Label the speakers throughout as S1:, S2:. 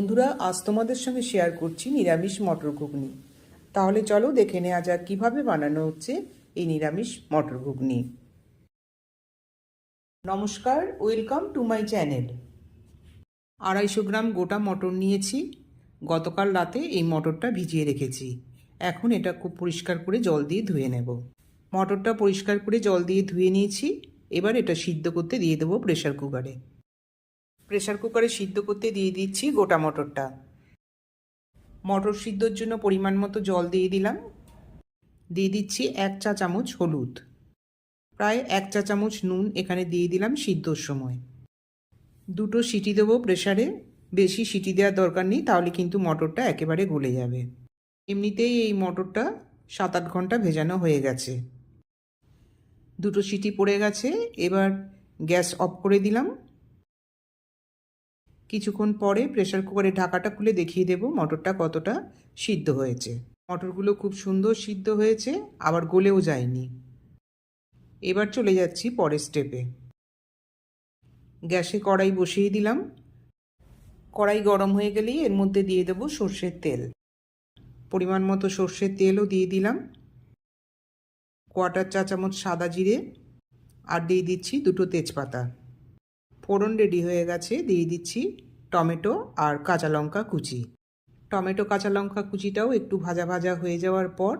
S1: বন্ধুরা, আজ তোমাদের সঙ্গে শেয়ার করছি নিরামিষ মটর ঘুগনি। তাহলে চলো দেখে নেওয়া যাক কীভাবে বানানো হচ্ছে এই নিরামিষ মটর ঘুগনি। নমস্কার, ওয়েলকাম টু মাই চ্যানেল। আড়াইশো গ্রাম গোটা মটর নিয়েছি। গতকাল রাতে এই মটরটা ভিজিয়ে রেখেছি। এখন এটা খুব পরিষ্কার করে জল দিয়ে ধুয়ে নেব। মটরটা পরিষ্কার করে জল দিয়ে ধুয়ে নিয়েছি। এবার এটা সিদ্ধ করতে দিয়ে দেবো প্রেশার কুকারে। প্রেশার কুকারে সিদ্ধ করতে দিয়ে দিচ্ছি গোটা মটরটা। মটর সিদ্ধর জন্য পরিমাণ মতো জল দিয়ে দিলাম। দিয়ে দিচ্ছি এক চা চামচ হলুদ। প্রায় এক চা চামচ নুন এখানে দিয়ে দিলাম সিদ্ধর সময়। দুটো সিটি দেবো প্রেশারে বেশি সিটি দেওয়ার দরকার নেই, তাহলে কিন্তু মটরটা একেবারে গলে যাবে। এমনিতেই এই মটরটা সাত আট ঘণ্টা ভেজানো হয়ে গেছে। দুটো সিটি পড়ে গেছে, এবার গ্যাস অফ করে দিলাম। কিছুক্ষণ পরে প্রেশার কুকারে ঢাকাটা খুলে দেখিয়ে দেব মটরটা কতটা সিদ্ধ হয়েছে। মটরগুলো খুব সুন্দর সিদ্ধ হয়েছে, আবার গলেও যায়নি। এবার চলে যাচ্ছি পরের স্টেপে গ্যাসে কড়াই বসিয়ে দিলাম। কড়াই গরম হয়ে গেলেই এর মধ্যে দিয়ে দেবো সর্ষের তেল। পরিমাণ মতো সর্ষের তেলও দিয়ে দিলাম। কোয়াটার চা চামচ সাদা জিরে আর দিয়ে দিচ্ছি দুটো তেজপাতা। ফোড়ন রেডি হয়ে গেছে, দিয়ে দিচ্ছি টমেটো আর কাঁচা লঙ্কা কুচি। টমেটো, কাঁচা লঙ্কা কুচিটাও একটু ভাজা ভাজা হয়ে যাওয়ার পর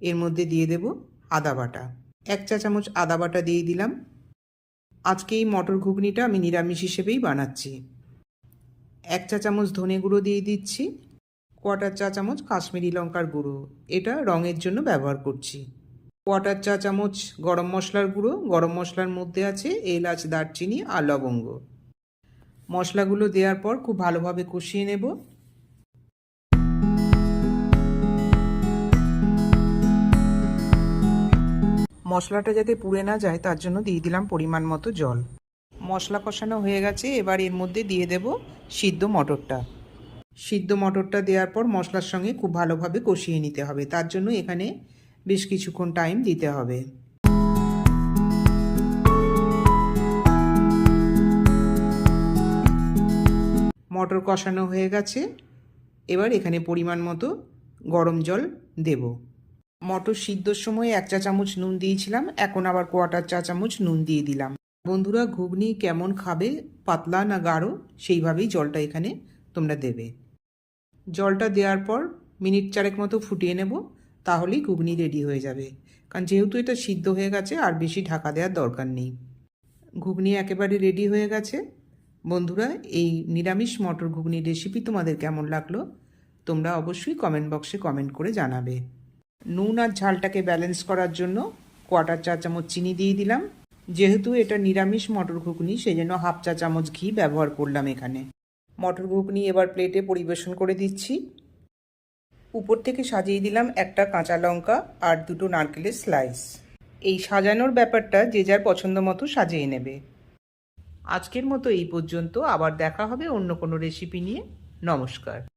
S1: এর মধ্যে দিয়ে দেব আদা বাটা। এক চা চামচ আদা বাটা দিয়ে দিলাম। আজকে এই মটর ঘুগনিটা আমি নিরামিষ হিসেবেই বানাচ্ছি। এক চা চামচ ধনে গুঁড়ো দিয়ে দিচ্ছি। কোয়াটার চা চামচ কাশ্মীরি লঙ্কার গুঁড়ো। এটা রঙের জন্য ব্যবহার করছি। কোয়াটার চা চামচ গরম মশলার গুঁড়ো। গরম মশলার মধ্যে আছে এলাচ, দারচিনি আর লবঙ্গ। মশলাগুলো দেওয়ার পর খুব ভালোভাবে কষিয়ে নেব। মশলাটা যাতে পুড়ে না যায়, তার জন্য দিয়ে দিলাম পরিমাণ মতো জল। মশলা কষানো হয়ে গেছে, এবার এর মধ্যে দিয়ে দেব সিদ্ধ মটরটা। সিদ্ধ মটরটা দেওয়ার পর মশলার সঙ্গে খুব ভালোভাবে কষিয়ে নিতে হবে। তার জন্য এখানে বেশ কিছুক্ষণ টাইম দিতে হবে। মটর কষানো হয়ে গেছে। এবার এখানে পরিমাণ মতো গরম জল দেব। মটর সিদ্ধর সময় এক চা চামচ নুন দিয়েছিলাম, এখন আবার কোয়াটার চা চামচ নুন দিয়ে দিলাম। বন্ধুরা, ঘুগনি কেমন খাবে, পাতলা না গাঢ়, সেইভাবেই জলটা এখানে তোমরা দেবে। জলটা দেওয়ার পর মিনিট চারেক মতো ফুটিয়ে নেব, তাহলেই ঘুগনি রেডি হয়ে যাবে। কারণ যেহেতু এটা সিদ্ধ হয়ে গেছে, আর বেশি ঢাকা দেওয়ার দরকার নেই। ঘুগনি একেবারে রেডি হয়ে গেছে। বন্ধুরা, এই নিরামিষ মটর ঘুগনির রেসিপি তোমাদের কেমন লাগল? তোমরা অবশ্যই কমেন্ট বক্সে কমেন্ট করে জানাবে। নুন আর ঝালটাকে ব্যালেন্স করার জন্য কোয়াটার চা চামচ চিনি দিয়ে দিলাম। যেহেতু এটা নিরামিষ মটর ঘুগনি সেই জন্য হাফ চা চামচ ঘি ব্যবহার করলাম এখানে। মটর ঘুগনি এবার প্লেটে পরিবেশন করে দিচ্ছি। উপর থেকে সাজিয়ে দিলাম একটা কাঁচা লঙ্কা আর দুটো নারকেলের স্লাইস এই সাজানোর ব্যাপারটা যে যার পছন্দ মতো সাজিয়ে নেবে। আজকের মতো এই পর্যন্ত। আবার দেখা হবে অন্য কোনো রেসিপি নিয়ে। নমস্কার।